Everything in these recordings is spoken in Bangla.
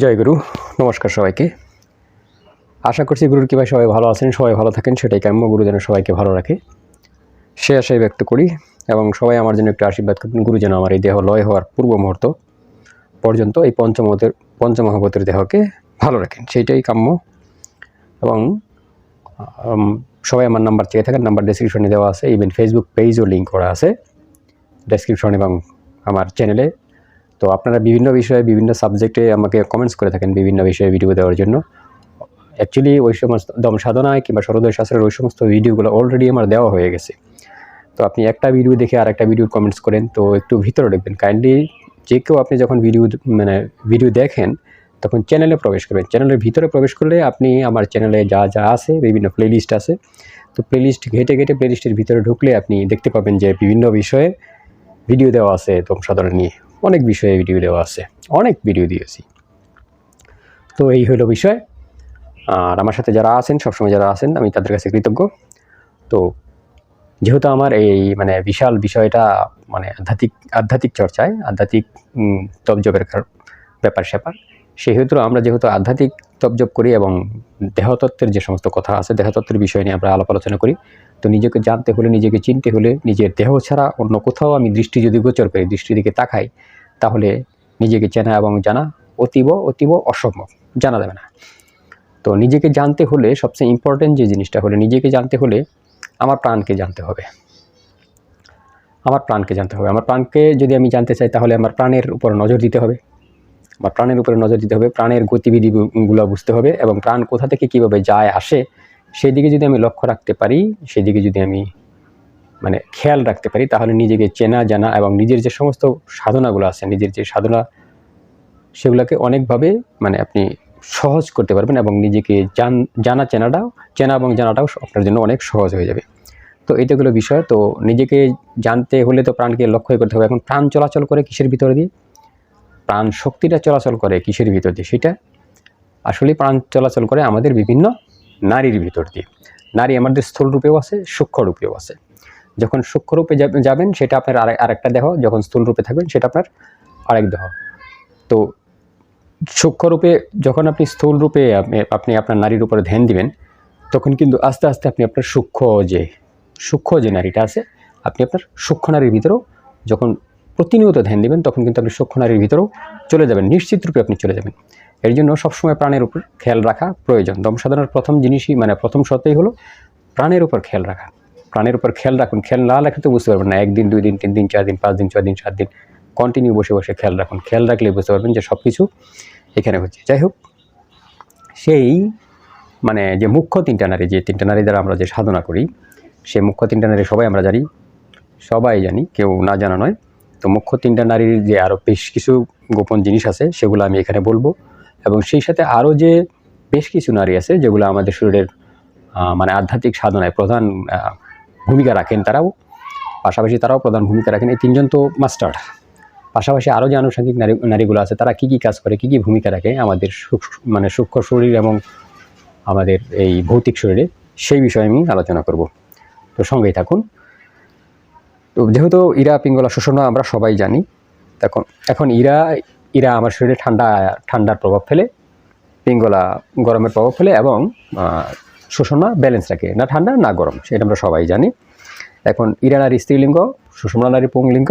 জয় গুরু, নমস্কার সবাইকে। আশা করছি গুরুর কৃপায় সবাই ভালো আছেন, সবাই ভালো থাকেন, সেটাই কাম্য, গুরু যেন সবাইকে ভালো রাখে। সে আশাই ব্যক্ত করি এবং সবাই আমার জন্য একটু আশীর্বাদ করবেন গুরু যেন আমার এই দেহ লয় হওয়ার পূর্ব মুহূর্ত পর্যন্ত এই পঞ্চমতের পঞ্চমহাবতের দেহকে ভালো রাখেন, সেইটাই কাম্য। এবং সবাই আমার নাম্বার চেয়ে থাকেন, নাম্বার ডেসক্রিপশনে দেওয়া আছে ইভেন ফেসবুক পেজও লিঙ্ক করা আছে। ডেসক্রিপশন এবং আমার চ্যানেলে তো আপনারা বিভিন্ন বিষয়ে বিভিন্ন সাবজেক্টে আমাকে কমেন্টস করে থাকেন বিভিন্ন বিষয়ে ভিডিও দেওয়ার জন্য। অ্যাকচুয়ালি ওই সমস্ত দম সাধনায় কিংবা সরোদয় শাস্ত্রের ওই সমস্ত ভিডিওগুলো অলরেডি আমার দেওয়া হয়ে গেছে। তো আপনি একটা ভিডিও দেখে আর একটা ভিডিও কমেন্টস করেন, তো একটু ভিতরে দেখবেন। কাইন্ডলি যে কেউ আপনি যখন ভিডিও মানে ভিডিও দেখেন, তখন চ্যানেলে প্রবেশ করবেন। চ্যানেলের ভিতরে প্রবেশ করলে আপনি আমার চ্যানেলে যা যা আছে, বিভিন্ন প্লেলিস্ট আছে। তো প্লেলিস্ট ঘেটে ঘেটে প্লেলিস্টের ভিতরে ঢুকলে আপনি দেখতে পাবেন যে বিভিন্ন বিষয়ে ভিডিও দেওয়া আছে দম সাধনা নিয়ে। অনেক বিষয়ে ভিডিও দেওয়া আছে, অনেক ভিডিও দিয়েছি। তো এই হলো বিষয়। আর আমার সাথে যারা আছেন, সবসময় যারা আছেন, আমি তাদের কাছে কৃতজ্ঞ। তো যেহেতু আমার এই মানে বিশাল বিষয়টা মানে আধ্যাত্মিক আধ্যাত্মিক চর্চায়, আধ্যাত্মিক তবজবের ব্যাপার স্যাপার সেহেতু আমরা যেহেতু আধ্যাত্মিক তপজব করি এবং দেহতত্ত্বের যে সমস্ত কথা আছে, দেহতত্ত্বের বিষয় নিয়ে আমরা আলাপ আলোচনা করি, তো নিজেকে জানতে হলে, নিজেকে চিনতে হলে, নিজের দেহ ছাড়া অন্য কোথাও আমি দৃষ্টি যদি গোচর করি, দৃষ্টির দিকে তাকাই, তাহলে নিজেকে চেনা এবং জানা অতীব অতীব অসম্ভব, জানা যাবে না। তো নিজেকে জানতে হলে সবচেয়ে ইম্পর্টেন্ট যে জিনিসটা হলে, নিজেকে জানতে হলে আমার প্রাণকে জানতে হবে। আমার প্রাণকে জানতে হবে। আমার প্রাণকে যদি আমি জানতে চাই, তাহলে আমার প্রাণের উপর নজর দিতে হবে। আমার প্রাণের উপরে নজর দিতে হবে, প্রাণের গতিবিধিগুলো বুঝতে হবে এবং প্রাণ কোথা থেকে কীভাবে যায়, আসে সেই দিকে যদি আমি লক্ষ্য রাখতে পারি, সেদিকে যদি আমি মানে খেয়াল রাখতে পারি, তাহলে নিজেকে চেনা, জানা এবং নিজের যে সমস্ত সাধনাগুলো আছে, নিজের যে সাধনা, সেগুলোকে অনেকভাবে মানে আপনি সহজ করতে পারবেন এবং নিজেকে জান, জানা চেনাটাও চেনা এবং জানাটাও আপনার জন্য অনেক সহজ হয়ে যাবে। তো এইটাগুলো বিষয়। তো নিজেকে জানতে হলে তো প্রাণকে লক্ষ্য করতে হবে। এখন প্রাণ চলাচল করে কিসের ভিতরে দিয়ে প্রাণ শক্তিটা চলাচল করে কিসের ভিতর দিয়ে? সেটা আসলে প্রাণ চলাচল করে আমাদের বিভিন্ন নারীর ভিতর দিয়ে। নারী আমাদের স্থূল রূপেও আছে, সূক্ষ্ম রূপেও আছে। যখন সূক্ষ্ম রূপে যাবেন, সেটা আপনার আরেক আরেকটা দেহ, যখন স্থূল রূপে থাকবেন, সেটা আপনার আরেক দেহ। তো সূক্ষ্ম রূপে যখন আপনি স্থূল রূপে আপনি আপনার নারীর উপরে ধ্যান দিবেন, তখন কিন্তু আস্তে আস্তে আপনি আপনার সূক্ষ্ম যে সূক্ষ্ম যে নারীটা আছে, আপনি আপনার সূক্ষ্ম নারীর ভিতরেও যখন প্রতিনিয়ত ধ্যান দিবেন, তখন কিন্তু আপনি সূক্ষ্ম নারীর ভিতরেও চলে যাবেন, নিশ্চিত রূপে আপনি চলে যাবেন। এর জন্য সবসময় প্রাণের উপর খেয়াল রাখা প্রয়োজন। দম সাধনার প্রথম জিনিসই মানে প্রথম সত্যই হলো প্রাণের উপর খেয়াল রাখা। প্রাণের উপর খেয়াল রাখুন, খেয়াল না রাখলে তো বুঝতে পারবেন না, একদিন দুই দিন তিন দিন চার দিন পাঁচ দিন ছয় দিন সাত দিন কন্টিনিউ বসে বসে খেয়াল রাখুন। খেয়াল রাখলে বুঝতে পারবেন যে সব কিছু এখানে হচ্ছে। যাই হোক, সেই মানে যে মুখ্য তিনটা নারী, যে তিনটা নারী দ্বারা আমরা যে সাধনা করি সেই মুখ্য তিনটা নারী সবাই আমরা জানি, সবাই জানি, কেউ না জানা নয়। তো মুখ্য তিনটা নারীর যে আরও বেশ কিছু গোপন জিনিস আছে, সেগুলো আমি এখানে বলব। এবং সেই সাথে আরও যে বেশ কিছু নারী আছে, যেগুলো আমাদের শরীরের মানে আধ্যাত্মিক সাধনায় প্রধান ভূমিকা রাখেন তারাও। পাশাপাশি তারাও প্রধান ভূমিকা রাখেন। এই তিনজন তো মাস্টার। পাশাপাশি আরও যে আনুষঙ্গিক নারী, নারীগুলো আছে, তারা কী কী কাজ করে, কী কী ভূমিকা রাখে আমাদের মানে সূক্ষ্ম শরীর এবং আমাদের এই ভৌতিক শরীরে, সেই বিষয়ে আমি আলোচনা করব। তো সঙ্গেই থাকুন। তো যেহেতু ইরা, পিঙ্গলা শোষণা আমরা সবাই জানি। তখন এখন ইরা ইরা আমার শরীরে ঠান্ডা, ঠান্ডার প্রভাব ফেলে, পিঙ্গলা গরমের প্রভাব ফেলে এবং শোষণা ব্যালেন্স রাখে। না ঠান্ডা, না গরম, সেটা আমরা সবাই জানি। এখন ইরা নারী স্ত্রীলিঙ্গ সুষমা নারী পুংলিঙ্গ,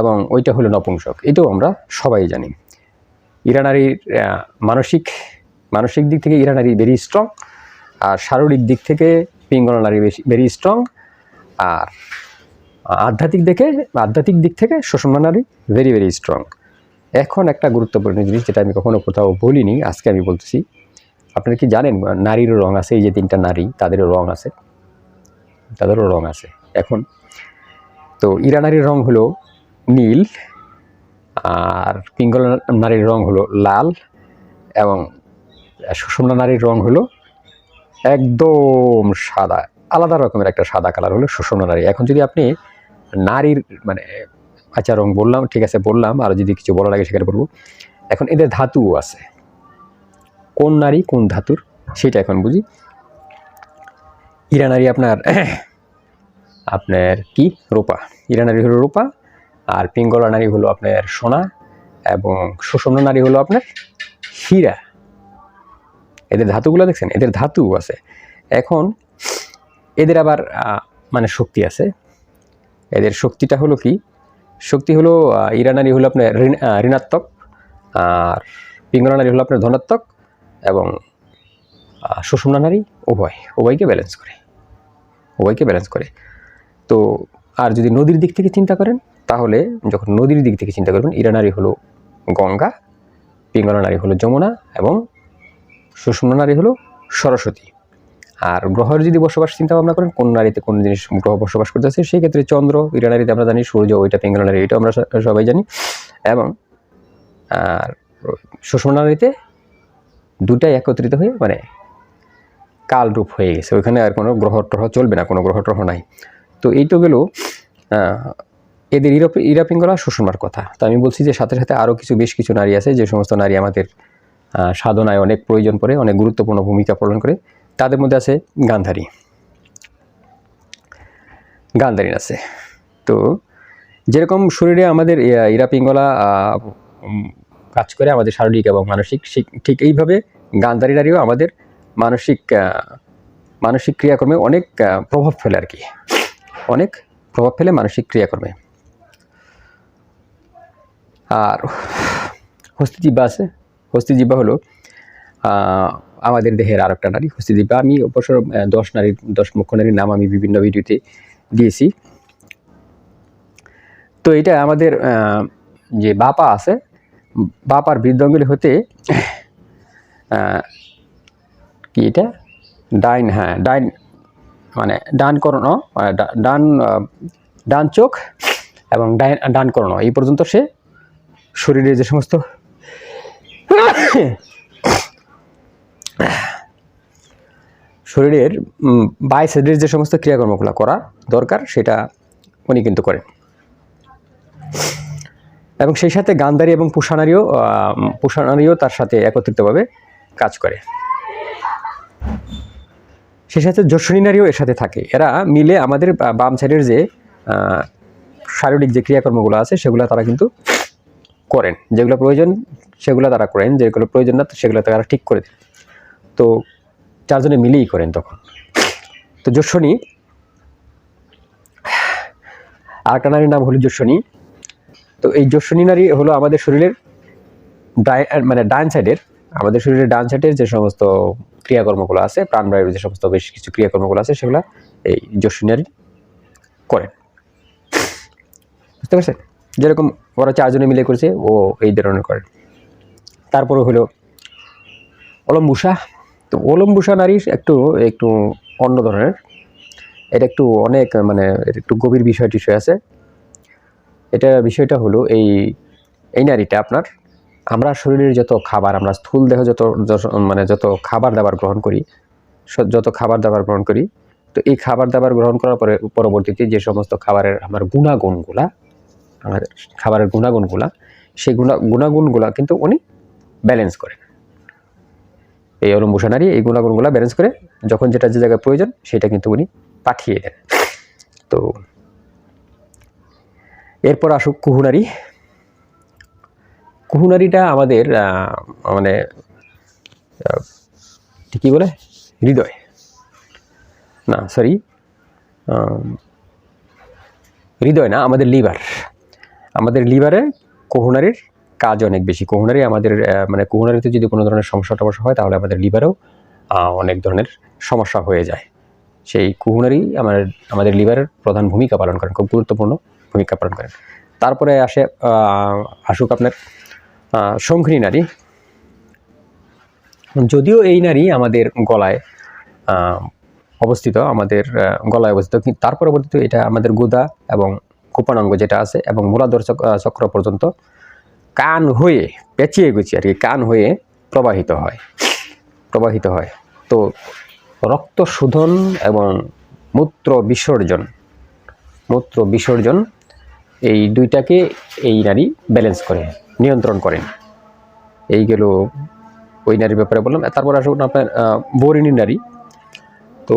এবং ওইটা হলো নপুংসক। এটাও আমরা সবাই জানি। ইরা নারীর মানসিক মানসিক দিক থেকে ইরা নারী ভেরি স্ট্রং আর শারীরিক দিক থেকে পিঙ্গলা নারী বেশি ভেরি স্ট্রং আর আধ্যাত্মিক দিকে আধ্যাত্মিক দিক থেকে সুষমা নারী ভেরি ভেরি স্ট্রং এখন একটা গুরুত্বপূর্ণ জিনিস যেটা আমি কখনো কোথাও বলিনি, আজকে আমি বলতেছি, আপনারা কি জানেন নারীরও রং আছে, এই যে তিনটা নারী, তাদেরও রং আছে, তাদেরও রং আছে। এখন, তো ইরা নারীর রং হলো নীল, আর পিঙ্গল নারীর রং হলো লাল, এবং সুষমনা নারীর রং হলো একদম সাদা, আলাদা রকমের একটা সাদা কালার হলো সুষমা নারী। এখন যদি আপনি নারীর মানে রং বললাম, ঠিক আছে, বললাম, আর যদি কিছু বলা লাগে সেখানে বলব। এখন এদের ধাতুও আছে। কোন নারী, কোন ধাতুর, সেটা এখন বুঝি। ইরা নারী আপনার আপনার কি? রূপা। ইরা নারী হলো রূপা, আর পিঙ্গলা নারী হলো আপনার সোনা, এবং সুষম নারী হলো আপনার হীরা। এদের ধাতুগুলো দেখছেন? এদের ধাতু আছে। এখন এদের আবার মানে শক্তি আছে। এদের শক্তিটা হলো কি? শক্তি হলো আহ, ইরা নারী হলো আপনার ঋণ- ঋণাত্মক আর পিঙ্গলা নারী হলো আপনার ধনাত্মক এবং সুষুম্না নারী উভয় উভয়কে ব্যালেন্স করে উভয়কে ব্যালেন্স করে। তো আর যদি নদীর দিক থেকে চিন্তা করেন তাহলে যখন নদীর দিক থেকে চিন্তা করবেন ইরা নারী হলো গঙ্গা পিঙ্গলা নারী হলো যমুনা এবং সুষুম্না নারী হলো সরস্বতী। আর গ্রহের যদি বসবাস চিন্তা ভাবনা করেন, কোন নারীতে কোন জিনিস গ্রহ বসবাস করতেছে, সেই ক্ষেত্রে চন্দ্র ইরা নারীতে আমরা জানি, সূর্য, ওইটা পিঙ্গলা নারী এটা আমরা সবাই জানি। এবং, আর সুষুম্না নারীতে দুটাই একত্রিত হয়ে মানে কালরূপ হয়ে গেছে। ওইখানে আর কোনো গ্রহ ট্রহ চলবে না, কোনো গ্রহ ট্রহ নাই। তো এই তো গেল এদের ইরা ইরা পিঙ্গলা সুষমার কথা। তো আমি বলছি যে, সাথে সাথে আরও কিছু বেশ কিছু নারী আছে, যে সমস্ত নারী আমাদের সাধনায় অনেক প্রয়োজন পড়ে, অনেক গুরুত্বপূর্ণ ভূমিকা পালন করে। তাদের মধ্যে আছে গান্ধারী। গান্ধারী আছে। তো যেরকম শরীরে আমাদের ইরা পিঙ্গলা কাজ করে আমাদের শারীরিক এবং মানসিক ঠিক- এইভাবে গান্ধারী নারীও আমাদের মানসিক মানসিক ক্রিয়াকর্মে অনেক প্রভাব ফেলে আর কি। অনেক প্রভাব ফেলে মানসিক ক্রিয়াকর্মে। আর হস্তিজিব্বা আছে। হস্তিজিব্বা হলো আমাদের দেহের আর একটা নারী হস্তিজিব্বা আমি আহ, দশ নারীর দশ মুখ্য নারীর নাম আমি বিভিন্ন ভিডিওতে দিয়েছি। তো এটা আমাদের যে বাপা আছে বাপার বৃদ্ধাঙ্গুলি হতে কি এটা? ডাইন হ্যাঁ ডাইন মানে ডান করণ মানে ডান ডান চোখ এবং ডাইন ডান করণ। এই পর্যন্ত সে শরীরে যে সমস্ত শরীরের বাই সাইডের যে সমস্ত ক্রিয়াকর্মগুলো করা দরকার, সেটা উনি কিন্তু করেন। এবং সেই সাথে গান্ধারী এবং পুষানারীও পুষানারীও তার সাথে একত্রিতভাবে কাজ করে। সেই সাথে যশনী নারীও এর সাথে থাকে। এরা মিলে আমাদের বাম সাইডের যে শারীরিক যে ক্রিয়াকর্মগুলো আছে, সেগুলো তারা কিন্তু করেন। যেগুলো প্রয়োজন, সেগুলো তারা করেন। যেগুলো প্রয়োজন না, সেগুলো তারা ঠিক করে দেন। তো চারজনে মিলেই করেন তখন। তো যশনী আরেকটা নারীর নাম হলো যশনী। তো এই যশনী নারী হলো আমাদের শরীরের মানে ডান সাইডের আমাদের শরীরের ডান সাইডের যে সমস্ত ক্রিয়াকর্মগুলো আছে, প্রাণবায়ুর যে সমস্ত বেশ কিছু ক্রিয়াকর্মগুলো আছে, সেগুলো এই যশনী নারী করেন। বুঝতে পারছেন? যেরকম ওরা চারজনে মিলে করেছে, ও এই ধরনের করেন তারপরে হলো অলম্বুষা তো অলম্বুষা নারী, একটু একটু অন্য ধরনের। এটা একটু অনেক মানে একটু গভীর বিষয় টিষয় আছে। এটা বিষয়টা হলো এই এই নারীটা আপনার, আমরা শরীরের যত খাবার, আমরা স্থূল দেহ যত মানে যত খাবার দাবার গ্রহণ করি যত খাবার দাবার গ্রহণ করি, তো এই খাবার দাবার গ্রহণ করার পরে, পরবর্তীতে যে সমস্ত খাবারের আমার গুণাগুণগুলা আমাদের খাবারের গুণাগুণগুলা, সেই গুণা, গুণাগুণগুলা কিন্তু উনি ব্যালেন্স করেন। এই অলম্বুষা নারী এই গুণাগুণগুলা ব্যালেন্স করে যখন যেটা যে জায়গায় প্রয়োজন সেটা কিন্তু উনি পাঠিয়ে দেন। তো এরপর আসুক কুহুনারি কুহুনারিটা আমাদের মানে কি বলে? হৃদয়। না সরি হৃদয় না, আমাদের লিভার আমাদের লিভারে কোহুনারির কাজ অনেক বেশি। কোহুনারি আমাদের মানে কোহুনারিতে যদি কোনো ধরনের সমস্যা টমস্যা হয়, তাহলে আমাদের লিভারেও অনেক ধরনের সমস্যা হয়ে যায়। সেই কুহুনারি আমার, আমাদের লিভারের প্রধান ভূমিকা পালন করেন, খুব গুরুত্বপূর্ণ ভূমিকা পালন করেন। তারপরে আসে আসুক আপনার শঙ্খিনী নারী। যদিও এই নারী আমাদের গলায় অবস্থিত, আমাদের গলায় অবস্থিত, কিন্তু তার পরবর্তীতে এটা আমাদের গুদা এবং কোপানাঙ্গ যেটা আছে, এবং মূলাধর চক- চক্র পর্যন্ত কান হয়ে, পেঁচিয়ে গুছিয়ে আর কি, কান হয়ে প্রবাহিত হয় প্রবাহিত হয়। তো রক্ত শোধন এবং মূত্র বিসর্জন মূত্র বিসর্জন এই দুইটাকে এই নারী ব্যালেন্স করে, নিয়ন্ত্রণ করেন এই গেল ওই নারীর ব্যাপারে বললাম। তারপর আসুন আপনার বরিণী নারী। তো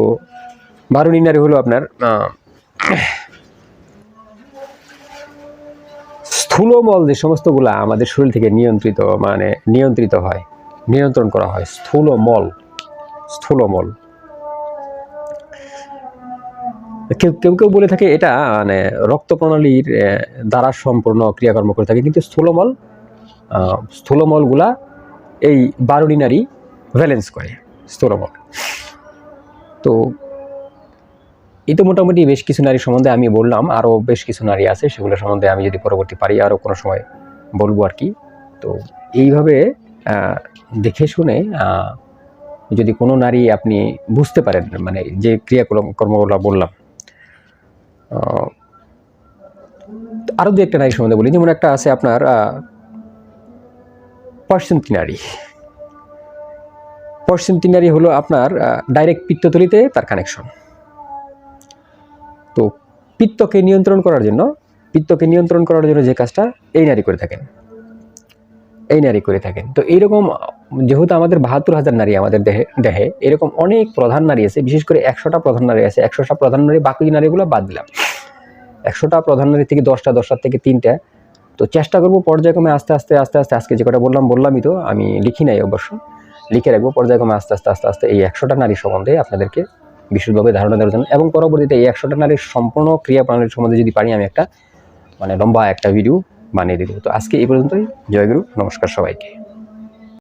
বারুণী নারী হলো আপনার স্থূলমল যে সমস্তগুলা আমাদের শরীর থেকে নিয়ন্ত্রিত মানে নিয়ন্ত্রিত হয়, নিয়ন্ত্রণ করা হয় স্থূল মল স্থূল মল কেউ কেউ কেউ বলে থাকে এটা মানে রক্ত প্রণালীর দ্বারা সম্পূর্ণ ক্রিয়াকর্ম করে থাকে, কিন্তু স্থূলমল স্থূলমলগুলা এই বারোটি নারী ভ্যালেন্স করে, স্থূলমল। তো এই তো মোটামুটি বেশ কিছু নারী সম্বন্ধে আমি বললাম আরও বেশ কিছু নারী আছে সেগুলো সম্বন্ধে আমি যদি পরবর্তী পারি আরও কোনো সময় বলব আর কি। তো এইভাবে দেখে শুনে যদি কোনো নারী আপনি বুঝতে পারেন মানে যে ক্রিয়াকর্ম কর্মগুলো বললাম আরও দু একটা নারী সম্বন্ধে বলি। যেমন একটা আছে আপনার পার্সেন্টি নারী। পার্সেন্টি নারী হলো আপনার ডাইরেক্ট পিত্ততলিতে তার কানেকশন পিত্তকে নিয়ন্ত্রণ করার জন্য, পিত্তকে নিয়ন্ত্রণ করার জন্য যে কাজটা এই নারী করে থাকেন। এই নারী করে থাকেন। তো এইরকম যেহেতু আমাদের বাহাত্তর হাজার নারী আমাদের দেহে দেহে, এরকম অনেক প্রধান নারী আছে, বিশেষ করে একশোটা প্রধান নারী আছে, একশোটা প্রধান নারী বাকি নারীগুলো বাদ দিলাম। একশোটা প্রধান নারী থেকে দশটা, দশটার থেকে তিনটা। তো চেষ্টা করব পর্যায়ক্রমে আস্তে আস্তে আস্তে আস্তে, আজকে যে কটা বললাম, বললামই তো, আমি লিখি নাই অবশ্য। লিখে রাখব, পর্যায়ক্রমে আস্তে আস্তে আস্তে আস্তে এই একশোটা নারী সম্বন্ধে আপনাদেরকে বিশুদ্ধভাবে ধারণা দেওয়ার জন্য। এবং পরবর্তীতে এই একশোটা নারীর সম্পূর্ণ ক্রিয়া প্রণালীর সম্বন্ধে যদি পারি, আমি একটা মানে লম্বা একটা ভিডিও বানিয়ে দেবো। তো আজকে এই পর্যন্তই। জয়গুরু নমস্কার সবাইকে।